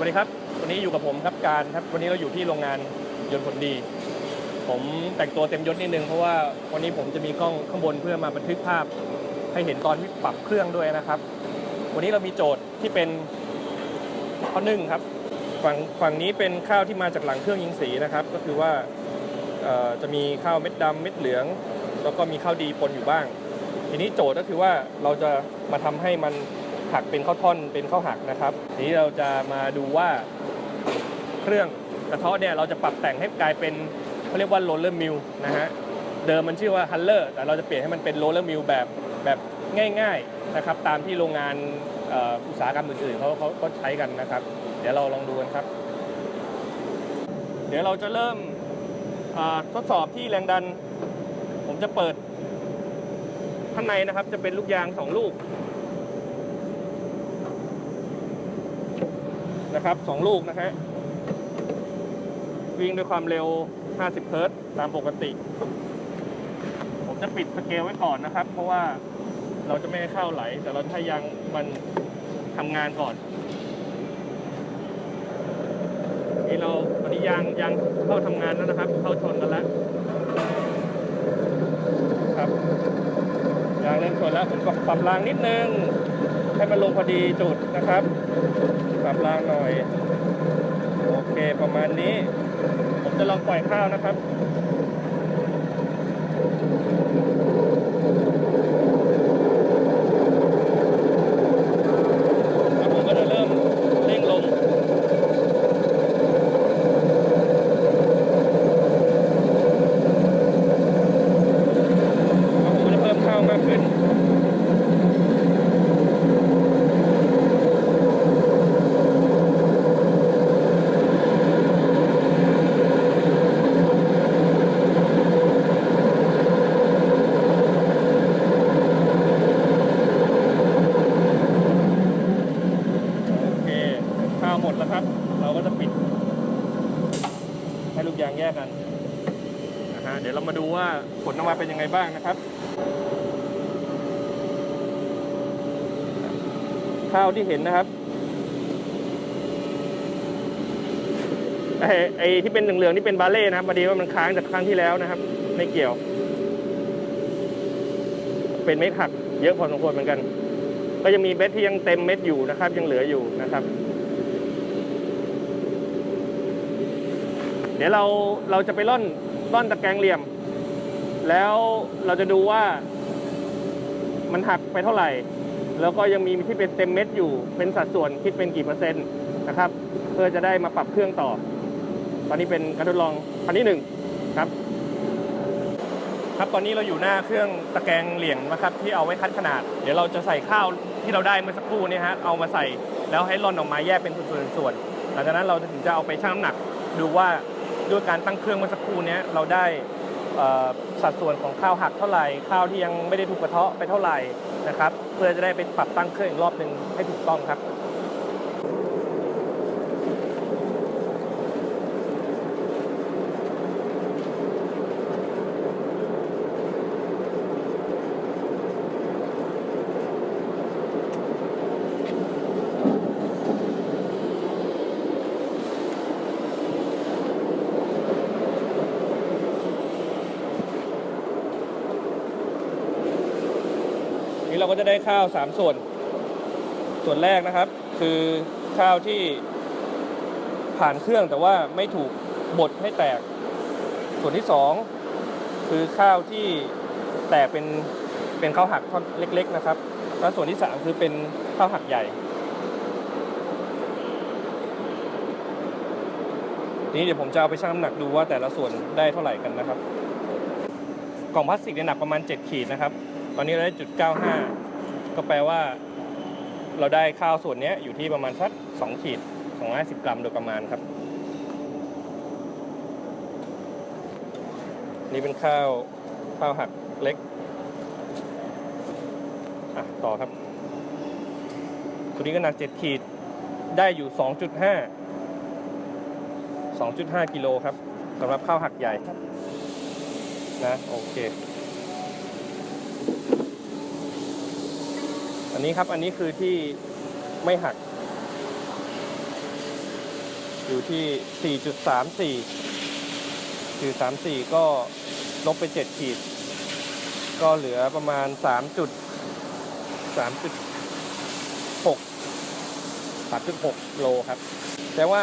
สวัสดีครับ วันนี้อยู่กับผมครับการครับ วันนี้เราอยู่ที่โรงงานยนต์ผลดี ผมแต่งตัวเต็มยศนิดนึงเพราะว่าวันนี้ผมจะมีกล้องข้างบนเพื่อมาบันทึกภาพ ให้เห็นตอนที่ปรับเครื่องด้วยนะครับ วันนี้เรามีโจทย์ที่เป็นข้อหนึ่งครับ ฝั่งฝั่งนี้เป็นข้าวที่มาจากหลังเครื่องยิงสีนะครับ ก็คือว่าจะมีข้าวเม็ดดำเม็ดเหลือง แล้วก็มีข้าวดีปนอยู่บ้าง ทีนี้โจทย์ก็คือว่าเราจะมาทำให้มัน หักเป็นข้าวท่อนเป็นข้าวหักนะครับทีนี้เราจะมาดูว่าเครื่องกระเทาะเนี่ยเราจะปรับแต่งให้กลายเป็นเขาเรียกว่าโรลเลอร์มิลนะฮะเดิมมันชื่อว่าฮัลเลอร์แต่เราจะเปลี่ยนให้มันเป็นโรลเลอร์มิลแบบแบบง่ายๆนะครับตามที่โรงงานอุตสาหกรรมอื่นๆเขาเขาก็ใช้กันนะครับ เดี๋ยวเราลองดูกันครับ เดี๋ยวเราจะเริ่มทดสอบที่แรงดัน ผมจะเปิดข้างในนะครับจะเป็นลูกยางสองลูก นะครับสองลูกนะฮะวิ่งด้วยความเร็ว 50 เฮิร์ตามปกติ ผมจะปิดสเกลไว้ก่อนนะครับ เพราะว่าเราจะไม่ให้เข้าไหล แต่เราจะให้ยางมันทำงานก่อนนี่เราตอนนี้ยางยางเข้าทำงานแล้วนะครับ เข้าชนกันแล้วครับยางเริ่มชนแล้วผมก็ปรับรางนิดนึง ให้มันลงพอดีจุดนะครับ ปรับรางหน่อย โอเคประมาณนี้ ผมจะลองปล่อยข้าวนะครับผมก็จะเริ่มเร่งลงผมจะเพิ่มข้าวมากขึ้น โอเค ข้าวหมดแล้วครับ เราก็จะปิด ให้ลูกยา งแยกกันนะฮะเดี๋ยวเรามาดูว่าผลออกมาเป็นยังไงบ้างนะครับ ข้าวที่เห็นนะครับไอ้ไอ้ที่เป็นเหลืองๆนี่เป็นบาเล่นะครับพอดีว่ามันค้างจากครั้งที่แล้วนะครับ ไม่เกี่ยว เป็นเม็ดหักเยอะพอสมควรเหมือนกัน ก็ยังมีเม็ดที่ยังเต็มเม็ดอยู่นะครับ ยังเหลืออยู่นะครับ เดี๋ยวเราเราจะไปร่อนร่อนตะแกรงเหลี่ยม แล้วเราจะดูว่า มันหักไปเท่าไหร่ แล้วก็ยังมีที่เป็นเต็มเม็ดอยู่เป็นสัดส่วนคิดเป็นกี่เปอร์เซ็นต์นะครับ เพื่อจะได้มาปรับเครื่องต่อ ตอนนี้เป็นการทดลองคันที่หนึ่งครับ ครับตอนนี้เราอยู่หน้าเครื่องตะแกรงเหลี่ยงนะครับ ที่เอาไว้คัดขนาด เดี๋ยวเราจะใส่ข้าวที่เราได้เมื่อสักครู่นี้ฮะเอามาใส่แล้วให้ร่อนออกมาแยกเป็นส่วนๆหลังจากนั้นเราถึงจะเอาไปชั่งน้ำหนักดูว่า ด้วยการตั้งเครื่องเมื่อสักครู่นี้เราได้สัดส่วนของข้าวหักเท่าไหร่ ข้าวที่ยังไม่ได้ถูกกระเทาะไปเท่าไหร่นะครับ เพื่อจะได้ไปปรับตั้งเครื่องอีกรอบหนึ่งให้ถูกต้องครับ นี่เราก็จะได้ข้าว 3 ส่วน ส่วนแรกนะครับ คือข้าวที่ผ่านเครื่องแต่ว่าไม่ถูกบดให้แตก ส่วนที่ 2 คือข้าวที่แตกเป็นเป็นข้าวหักท่อนเล็ก ๆ นะครับ แล้วส่วนที่ 3 คือเป็นข้าวหักใหญ่นี่เดี๋ยวผมจะเอาไปชั่งน้ำหนักดูว่าแต่ละส่วนได้เท่าไหร่กันนะครับ กล่องพลาสติกเนี่ยหนักประมาณ 7 ขีดนะครับ ตอนนี้เราได้จุด 95 ก็แปลว่า เราได้ข้าวส่วนนี้อยู่ที่ประมาณสัก 2 ขีด 250 กรัมโดยประมาณครับ นี่เป็นข้าวข้าวหักเล็ก อะ ต่อครับ ตัวนี้ก็หนัก 7 ขีด ได้อยู่ 2.5 2.5 กิโลครับสำหรับข้าวหักใหญ่นะ โอเค อันนี้ครับ อันนี้คือที่ไม่หัก อยู่ที่ 4.34 4.34 ก็ลบไป 7 ขีด ก็เหลือประมาณ 3 จุด3.6 3.6 โลครับ แต่ว่า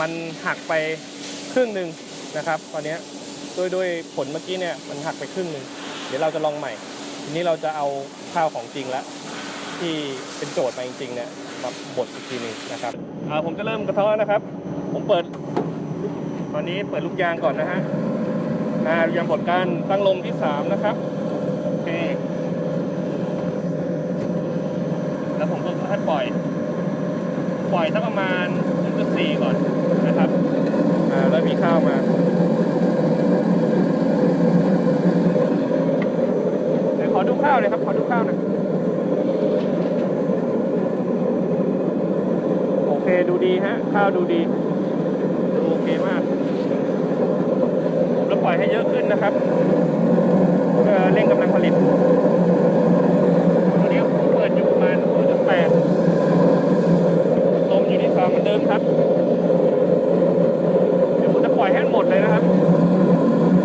มันหักไปครึ่งหนึ่งนะครับ ตอนนี้ด้วยด้วยผลเมื่อกี้เนี่ยมันหักไปครึ่งหนึ่ง เดี๋ยวเราจะลองใหม่ ทีนี้เราจะเอาข้าวของจริงแล้ว ที่เป็นโจทย์มาจริงๆเนี่ยมาบดอีกทีหนึงนะครับอ่าผมจะเริ่มกระเทาะนะครับ ผมเปิด ตอนนี้เปิดลูกยางก่อนนะฮะอ่าลูกยางบดกันตั้งลมที่สามนะครับโอเคแล้วผมก็ค่อยปล่อย ปล่อยสักประมาณ0.4ก่อนนะครับอ่าแล้วมีข้าวมาเดี๋ยวขอดูข้าวเลยครับ ขอดูข้าวหน่อยโอเค ดีฮะ ข้าวดูดี ดูโอเคมากผมจะปล่อยให้เยอะขึ้นนะครับเพื่อเร่งกำลังผลิตตอนนี้ผมเปิดอยู่ประมาณ0.8ลมอยู่ที่สองเหมือนเดิมครับเดี๋ยวผมจะปล่อยให้หมดเลยนะครับ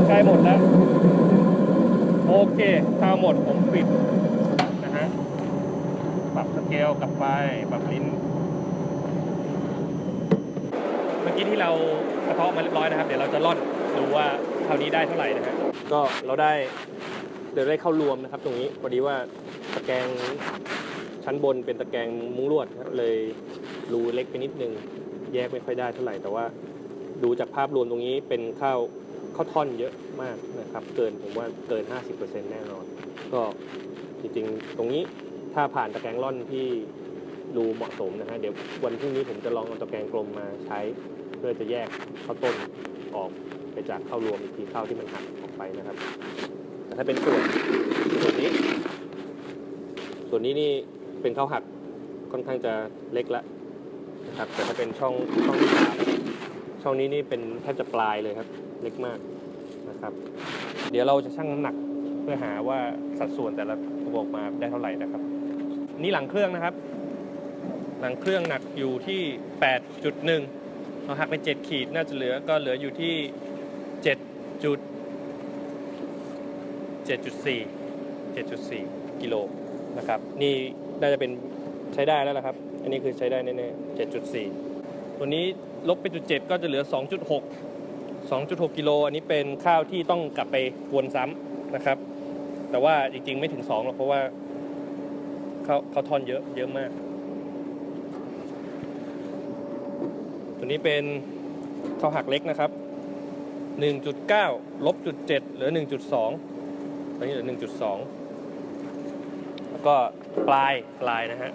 ใกล้หมดแล้ว โอเคข้าวหมดผมปิดนะฮะปรับสเกลกลับไปปรับลิ้น เมื่อ กี้ที่เรากระเทาะมาเรียบร้อยนะครับ เดี๋ยวเราจะล่อนดูว่าคราวนี้ได้เท่าไหร่นะฮะก็เราได้เดี๋ยวได้เข้ารวมนะครับ ตรงนี้พอดีว่าตะแกรงชั้นบนเป็นตะแกรงมุ้งลวดครับเลยรูเล็กไปนิดนึง แยกไม่ค่อยได้เท่าไหร่ แต่ว่าดูจากภาพรวมตรงนี้เป็นข้าวข้าวท่อนเยอะมากนะครับ เกินผมว่าเกิน 50%แน่นอน ก็จริงๆ ตรงนี้ถ้าผ่านตะแกรงล่อนที่ดูเหมาะสมนะฮะเดี๋ยววันพรุ่งนี้ผมจะลองเอาตะแกรงกลมมาใช้ เพื่อจะแยกข้าวต้นออกไปจากข้าวรวมอีกทีข้าวที่มันหักออกไปนะครับ แต่ถ้าเป็นส่วนส่วนนี้ ส่วนนี้นี่เป็นข้าวหักค่อนข้างจะเล็กละนะครับแต่ถ้าเป็นช่องช่องที่สามช่องนี้นี่เป็นแทบจะปลายเลยครับ เล็กมากนะครับ เดี๋ยวเราจะชั่งน้ำหนักเพื่อหาว่าสัดส่วนแต่ละตัวออกมาได้เท่าไหร่นะครับ นี่หลังเครื่องนะครับ หลังเครื่องหนักอยู่ที่ 8.1 เราหักไป7ขีดน่าจะเหลือก็เหลืออยู่ที่7จุด7.4 7.4กิโลนะครับ นี่น่าจะเป็นใช้ได้แล้วละครับ อันนี้คือใช้ได้แน่ๆ7.4ตัวนี้ลบไปจุด7ก็จะเหลือ2.6 2.6กิโลอันนี้เป็นข้าวที่ต้องกลับไปวนซ้ำนะครับ แต่ว่าจริงๆไม่ถึง2หรอกเพราะว่าข้าวข้าวทอนเยอะเยอะมาก ตัวนี้เป็นข้าวหักเล็กนะครับ 1.9ลบจุด7เหลือ 1.2 ตอนนี้เหลือ 1.2 แล้วก็ปลายปลายนะฮะ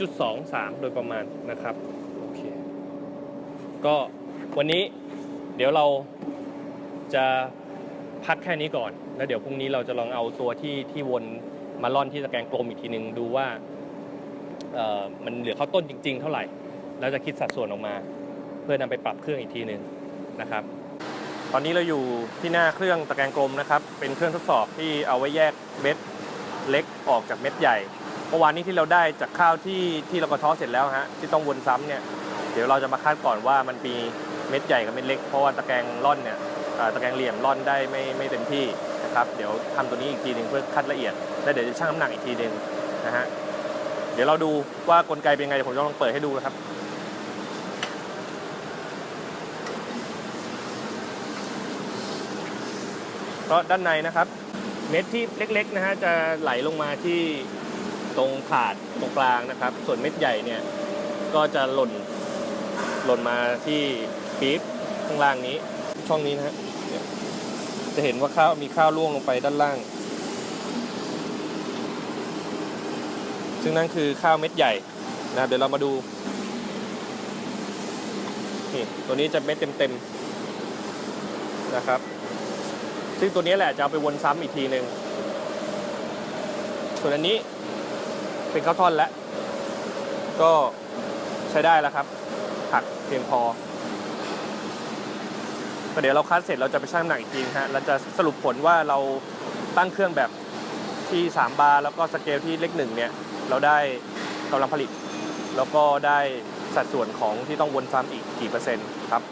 0.23 โดยประมาณนะครับโอเคก็วันนี้เดี๋ยวเราจะพักแค่นี้ก่อน แล้วเดี๋ยวพรุ่งนี้เราจะลองเอาตัวที่ที่วนมาล่อนที่ตะแกรงกลมอีกทีหนึ่งดูว่ามันเหลือข้าวต้นจริง ๆ เท่าไหร่ แล้วจะคิดสัดส่วนออกมา เพื่อนำไปปรับเครื่องอีกทีหนึ่งนะครับ ตอนนี้เราอยู่ที่หน้าเครื่องตะแกรงกลมนะครับ เป็นเครื่องทดสอบที่เอาไว้แยกเม็ดเล็กออกจากเม็ดใหญ่เมื่อวานนี้ที่เราได้จากข้าวที่ที่เรากระท้อเสร็จแล้วฮะที่ต้องวนซ้ำเนี่ยเดี๋ยวเราจะมาคาดก่อนว่ามันมีเม็ดใหญ่กับเม็ดเล็ก เพราะว่าตะแกรงร่อนเนี่ยตะแกรงเหลี่ยมร่อนได้ไม่ไม่เต็มที่นะครับเดี๋ยวทำตัวนี้อีกทีหนึ่งเพื่อคัดละเอียดแล้วเดี๋ยวจะชั่งน้ำหนักอีกทีหนึ่งนะฮะเดี๋ยวเราดูว่ากลไกเป็นไงเดี๋ยวผมจะลองเปิดให้ดูนะครับ เพราะด้านในนะครับ เม็ดที่เล็กๆนะฮะจะไหลลงมาที่ตรงถาดตรงกลางนะครับ ส่วนเม็ดใหญ่เนี่ยก็จะหล่นหล่นมาที่ปี๊บข้างล่างนี้ ช่องนี้นะฮะจะเห็นว่าข้าวมีข้าวล่วงลงไปด้านล่าง ซึ่งนั่นคือข้าวเม็ดใหญ่นะครับเดี๋ยวเรามาดูนี่ตัวนี้จะเม็ดเต็มๆนะครับ ซึ่งตัวนี้แหละจะเอาไปวนซ้ำอีกทีหนึ่งส่วนอันนี้เป็นข้าวท่อนแล้ว ก็ใช้ได้แล้วครับผักเพียงพอเดี๋ยวเราคัดเสร็จเราจะไปชั่งน้ำหนักอีกทีนะฮะเราจะสรุปผลว่าเราตั้งเครื่องแบบที่ 3 บาร์แล้วก็สเกลที่เลขหนึ่งเนี่ย เราได้กำลังผลิต แล้วก็ได้สัดส่วนของที่ต้องวนซ้ำอีกกี่เปอร์เซ็นต์ครับ